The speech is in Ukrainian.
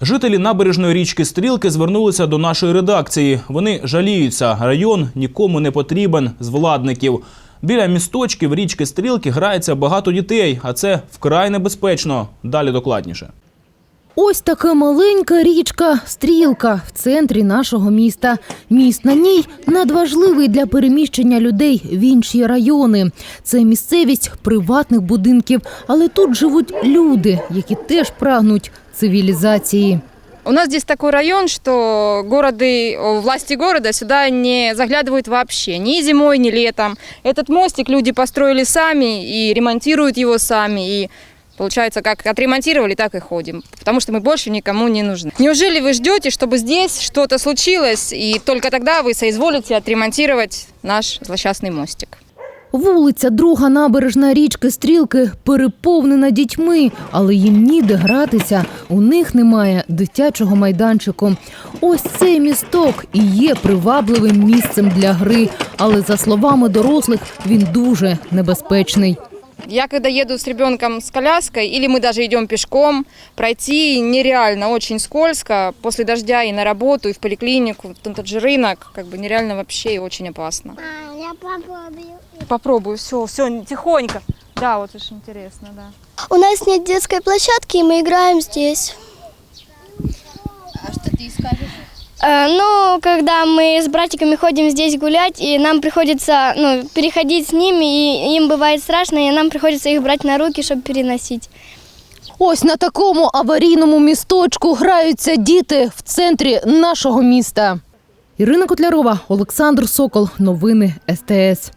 Жителі набережної річки Стрілки звернулися до нашої редакції. Вони жаліються. Район нікому не потрібен з владників. Біля місточків річки Стрілки грається багато дітей, а це вкрай небезпечно. Далі докладніше. Ось така маленька річка Стрілка в центрі нашого міста. Міст на ній надважливий для переміщення людей в інші райони. Це місцевість приватних будинків, але тут живуть люди, які теж прагнуть цивілізації. У нас здесь такой район, что городы, о, власти города сюда не заглядывают вообще, ни зимой, ни летом. Этот мостик люди построили сами и ремонтируют его сами. И получается, как отремонтировали, так и ходим. Потому что мы больше никому не нужны. Неужели вы ждете, чтобы здесь что-то случилось, и только тогда вы соизволите отремонтировать наш злосчастный мостик? Вулиця, друга набережна річки Стрілки переповнена дітьми, але їм ніде гратися. У них немає дитячого майданчику. Ось цей місток і є привабливим місцем для гри, але за словами дорослих, він дуже небезпечний. Я когда еду с ребенком с коляской, или мы даже идем пешком, пройти нереально, очень скользко. После дождя и на работу, и в поликлинику, в тот же рынок, как бы нереально вообще и очень опасно. А, я попробую. Попробую, все, все, тихонько. Да, вот очень интересно, да. У нас нет детской площадки, и мы играем здесь. ну, когда мы с братиками ходим здесь гулять, и нам приходится ну, переходить с ними, и им бывает страшно, и нам приходится их брать на руки, чтобы переносить. Ось на такому аварійному місточку граються діти в центрі нашого міста. Ірина Котлярова, Олександр Сокол. Новини СТС.